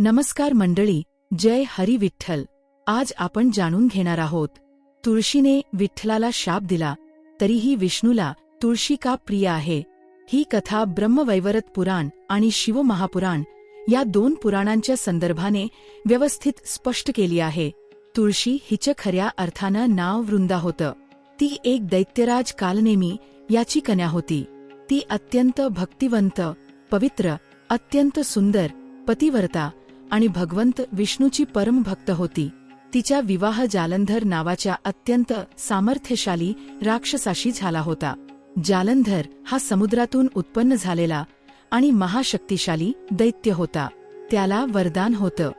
नमस्कार मंडळी जय हरी विठ्ठल. आज आपण जाणून घेणार आहोत तुळशीने विठ्ठलाला शाप दिला तरीही विष्णूला तुळशी का प्रिय आहे? ही कथा ब्रह्मवैवरत पुराण आणि शिवमहापुराण या दोन पुराणांच्या संदर्भाने व्यवस्थित स्पष्ट केली आहे. तुळशी हिचं खऱ्या अर्थानं नाव वृंदा होतं. ती एक दैत्यराज कालनेमी याची कन्या होती. ती अत्यंत भक्तिवंत पवित्र अत्यंत सुंदर पतिव्रता आणि भगवंत विष्णूची परमभक्त होती. तिच्या विवाह जालंधर नावाच्या अत्यंत सामर्थ्यशाली राक्षसाशी झाला होता. जालंधर हा समुद्रातून उत्पन्न झालेला आणि महाशक्तिशाली दैत्य होता. त्याला वरदान होतं.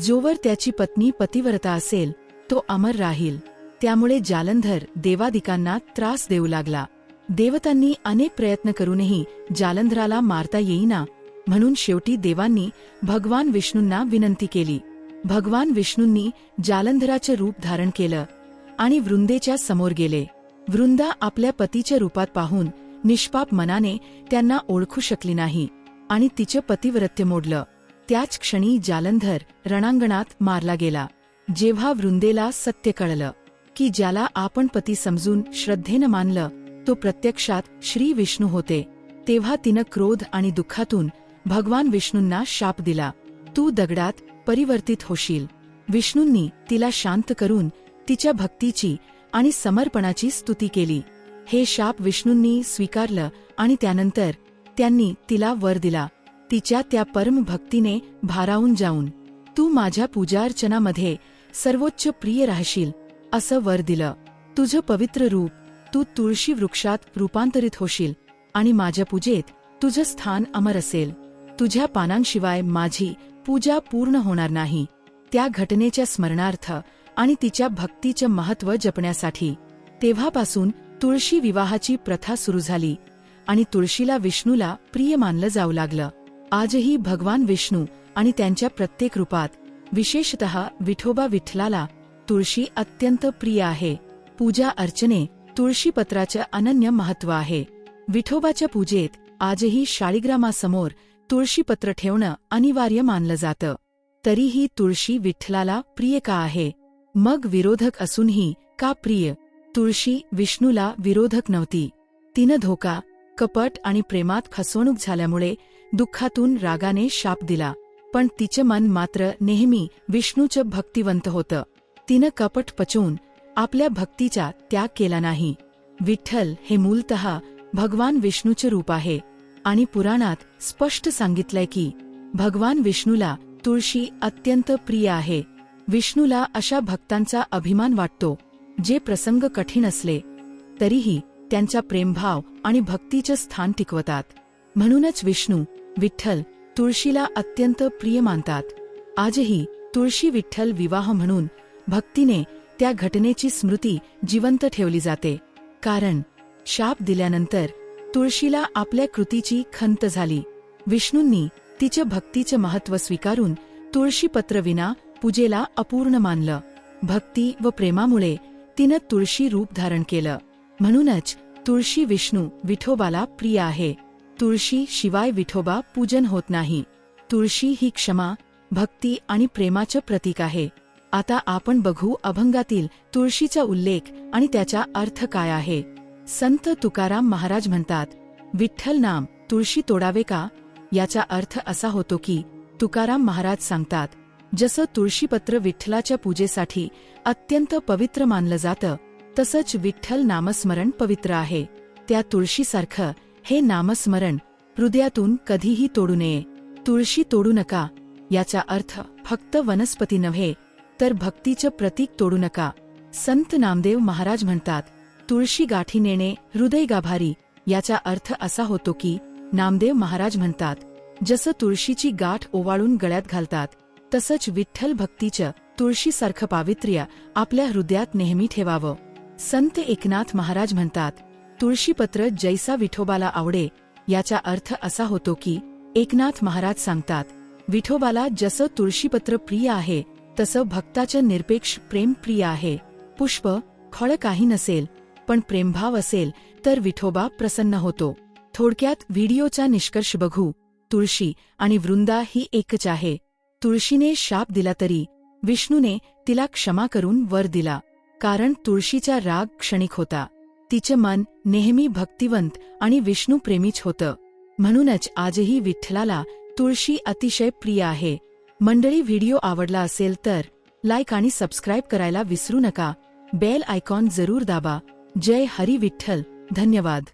जोवर त्याची पत्नी पतिव्रता असेल तो अमर राहील. त्यामुळे जालंधर देवादिकांना त्रास देऊ लागला. देवतांनी अनेक प्रयत्न करूनही जालंधराला मारता येईना म्हणून शेवटी देवांनी भगवान विष्णूंना विनंती केली. भगवान विष्णूंनी जालंधराचे रूप धारण केलं आणि वृंदेच्या समोर गेले. वृंदा आपल्या पतीच्या रूपात पाहून निष्पाप मनाने त्यांना ओळखू शकली नाही आणि तिचे पतिव्रत्य मोडलं. त्याच क्षणी जालंधर रणांगणात मारला गेला जेव्हा वृंदेला सत्य कळलं की ज्याला आपण पती समजून श्रद्धेनं मानलं तो प्रत्यक्षात श्री विष्णू होते. तेव्हा तिनं क्रोध आणि दुःखातून भगवान विष्णूंना शाप दिला. तू दगडात परिवर्तित होशील. विष्णूंनी तिला शांत करून तिच्या भक्तीची आणि समर्पणाची स्तुती केली. हे शाप विष्णूंनी स्वीकारलं आणि त्यानंतर त्यांनी तिला वर दिला. तिच्या त्या परम भक्तीने भारावून जाऊन तू माझ्या पूजार्चनामध्ये सर्वोच्च प्रिय राहशील असं वर दिलं. तुझं पवित्र रूप तू तुळशी वृक्षात रूपांतरित होशील आणि माझ्या पूजेत तुझं स्थान अमर असेल. तुझ्या पानांशिवाय माझी पूजा पूर्ण होणार नाही. त्या घटनेच्या स्मरणार्थ आणि तिच्या भक्तीचं महत्त्व जपण्यासाठी तेव्हापासून तुळशी विवाहाची प्रथा सुरू झाली आणि तुळशीला विष्णूला प्रिय मानलं जाऊ लागलं. आजही भगवान विष्णू आणि त्यांच्या प्रत्येक रूपात विशेषतः विठोबा विठ्ठलाला तुळशी अत्यंत प्रिय आहे. पूजा अर्चने तुळशीपत्राचं अनन्य महत्त्व आहे. विठोबाच्या पूजेत आजही शाळीग्रामासमोर तुळशीपत्र ठेवणं अनिवार्य मानलं जातं. तरीही तुळशी विठ्ठलाला प्रिय का आहे? मग विरोधक असूनही का प्रिय? तुळशी विष्णूला विरोधक नव्हती. तिनं धोका कपट आणि प्रेमात फसवणूक झाल्यामुळे दुःखातून रागाने शाप दिला. पण तिचं मन मात्र नेहमी विष्णूचं भक्तिवंत होतं. तिनं कपट पचवून आपल्या भक्तीचा त्याग केला नाही. विठ्ठल हे मूलतः भगवान विष्णूचे रूप आहे. आणि पुराणात स्पष्ट सांगितलंय की भगवान विष्णूला तुळशी अत्यंत प्रिय आहे. विष्णूला अशा भक्तांचा अभिमान वाटतो जे प्रसंग कठीण असले तरीही त्यांचा प्रेमभाव आणि भक्तीचं स्थान टिकवतात. म्हणूनच विष्णू विठ्ठल तुळशीला अत्यंत प्रिय मानतात. आजही तुळशी विठ्ठल विवाह म्हणून भक्तीने त्या घटनेची स्मृती जिवंत ठेवली जाते. कारण शाप दिल्यानंतर तुळशीला आपल्या कृतीची खंत झाली. विष्णूंनी तिच्या भक्तीचं महत्त्व स्वीकारून तुळशीपत्रविना पूजेला अपूर्ण मानलं. भक्ती व प्रेमामुळे तिनं तुळशी रूप धारण केलं. म्हणूनच तुळशी विष्णू विठोबाला प्रिय आहे. तुळशी शिवाय विठोबा पूजन होत नाही. तुळशी ही क्षमा भक्ती आणि प्रेमाचं प्रतीक आहे. आता आपण बघू अभंगातील तुळशीचा उल्लेख आणि त्याचा अर्थ काय आहे. संत तुकाराम महाराज म्हणतात विठ्ठल नाम तुळशी तोडावे का? याचा अर्थ असा होतो की तुकाराम महाराज सांगतात जसं तुळशीपत्र विठ्ठलाच्या पूजेसाठी अत्यंत पवित्र मानलं जातं तसंच विठ्ठल नामस्मरण पवित्र आहे. त्या तुळशीसारखं हे नामस्मरण हृदयातून कधीही तोडू नये. तुळशी तोडू नका. याचा अर्थ फक्त वनस्पती नव्हे तर भक्तीचं प्रतीक तोडू नका. संत नामदेव महाराज म्हणतात तुळशी गाठी नेणे हृदय गाभारी याचा अर्थ असा होतो की नामदेव महाराज म्हणतात जसं तुळशीची गाठ ओवाळून गळ्यात घालतात तसंच विठ्ठल भक्तीचं तुळशीसारखं पावित्र्य आपल्या हृदयात नेहमी ठेवावं. संत एकनाथ महाराज म्हणतात तुळशीपत्र जैसा विठोबाला आवडे याचा अर्थ असा होतो की एकनाथ महाराज सांगतात विठोबाला जसं तुळशीपत्र प्रिय आहे तसं भक्ताचं निरपेक्ष प्रेम प्रिय आहे पुष्प खळ काही नसेल पण प्रेमभाव असेल तर विठोबा प्रसन्न होतो. थोडक्यात व्हिडिओचा निष्कर्ष बघू. तुळशी आणि वृंदा ही एकच आहे. तुळशीने शाप दिला तरी विष्णूने तिला क्षमा करून वर दिला. कारण तुळशीचा राग क्षणिक होता. तिचे मन नेहमी भक्तिवंत आणि विष्णूप्रेमीच होतं. म्हणूनच आजही विठ्ठलाला तुळशी अतिशय प्रिय आहे. मंडळी व्हिडिओ आवडला असेल तर लाईक आणि सबस्क्राईब करायला विसरू नका. बेल आयकॉन जरूर दाबा. जय हरी विठ्ठल. धन्यवाद.